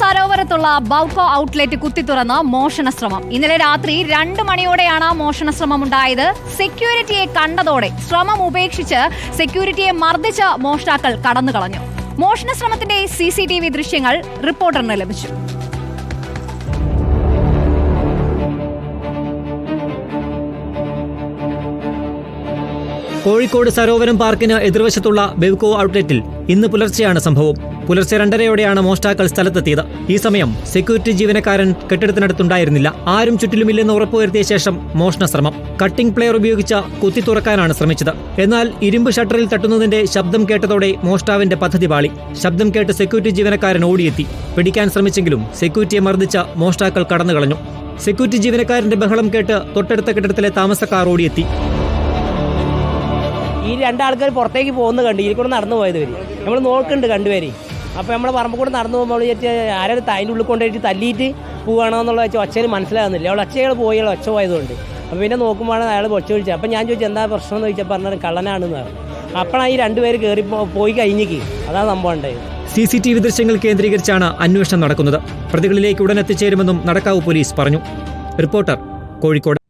സരോവരത്തുള്ള ബൗക്കോ outlet കുത്തിത്തുറന്ന് മോഷണ ശ്രമം ഇന്നലെ രാത്രി രണ്ട് മണിയോടെയാണ് മോഷണ ശ്രമം ഉണ്ടായത് സെക്യൂരിറ്റിയെ കണ്ടതോടെ ശ്രമം ഉപേക്ഷിച്ച് സെക്യൂരിറ്റിയെ മർദ്ദിച്ച് മോഷ്ടാക്കൾ കടന്നു കളഞ്ഞു മോഷണ ശ്രമത്തിന്റെ സി ദൃശ്യങ്ങൾ റിപ്പോർട്ടറിന് ലഭിച്ചു. കോഴിക്കോട് സരോവരം പാർക്കിന് എതിർവശത്തുള്ള ബെവ്കോ ഔട്ട്ലെറ്റിൽ ഇന്ന് പുലർച്ചെയാണ് സംഭവം. പുലർച്ചെ രണ്ടരയോടെയാണ് മോഷ്ടാക്കൾ സ്ഥലത്തെത്തിയത്. ഈ സമയം സെക്യൂരിറ്റി ജീവനക്കാരൻ കെട്ടിടത്തിനടുത്തുണ്ടായിരുന്നില്ല. ആരും ചുറ്റിലുമില്ലെന്ന് ഉറപ്പുവരുത്തിയ ശേഷം മോഷണ ശ്രമം. കട്ടിംഗ് പ്ലെയർ ഉപയോഗിച്ച കുത്തി തുറക്കാനാണ് ശ്രമിച്ചത്. എന്നാൽ ഇരുമ്പ് ഷട്ടറിൽ തട്ടുന്നതിന്റെ ശബ്ദം കേട്ടതോടെ മോഷ്ടാവിന്റെ പദ്ധതി പാളി. ശബ്ദം കേട്ട് സെക്യൂരിറ്റി ജീവനക്കാരൻ ഓടിയെത്തി. പിടിക്കാൻ ശ്രമിച്ചെങ്കിലും സെക്യൂരിറ്റിയെ മർദ്ദിച്ച മോഷ്ടാക്കൾ കടന്നുകളഞ്ഞു. സെക്യൂരിറ്റി ജീവനക്കാരന്റെ ബഹളം കേട്ട് തൊട്ടടുത്ത കെട്ടിടത്തിലെ താമസക്കാർ ഓടിയെത്തി. രണ്ടാൾക്കാർ പുറത്തേക്ക് പോകുന്ന കണ്ടു ഇതിൽ കൂടെ നടന്നു പോയത് വരി നമ്മൾ നോക്കുന്നുണ്ട് കണ്ടുപേര് അപ്പോൾ നമ്മൾ പറമ്പ് കൂടെ നടന്നു പോകുമ്പോൾ വിചാരിച്ച് ആരും അതിന്റെ ഉള്ളിൽ കൊണ്ടുപോയിട്ട് തല്ലിയിട്ട് പോവുകയാണോ എന്നുള്ള വെച്ചാൽ ഒച്ചയിൽ മനസ്സിലാകുന്നില്ല. അവൾ ഒച്ചകൾ പോയി അവൾ ഒച്ച പോയതുകൊണ്ട്. അപ്പോൾ പിന്നെ നോക്കുമ്പോഴാണ് അയാൾ ഒച്ച വിളിച്ചത്. അപ്പോൾ ഞാൻ ചോദിച്ചു എന്താ പ്രശ്നം? എന്ന് ചോദിച്ചാൽ പറഞ്ഞത് കള്ളനാണെന്ന് പറഞ്ഞു. അപ്പോഴാണ് ഈ രണ്ടുപേര് കയറി പോയി കഴിഞ്ഞേക്ക്. അതാണ് സംഭവം സി സി ടി വി ദൃശ്യങ്ങൾ കേന്ദ്രീകരിച്ചാണ് അന്വേഷണം നടക്കുന്നത്. പ്രതികളിലേക്ക് ഉടൻ എത്തിച്ചേരുമെന്നും നടക്കാവ് പോലീസ് പറഞ്ഞു. റിപ്പോർട്ടർ കോഴിക്കോട്.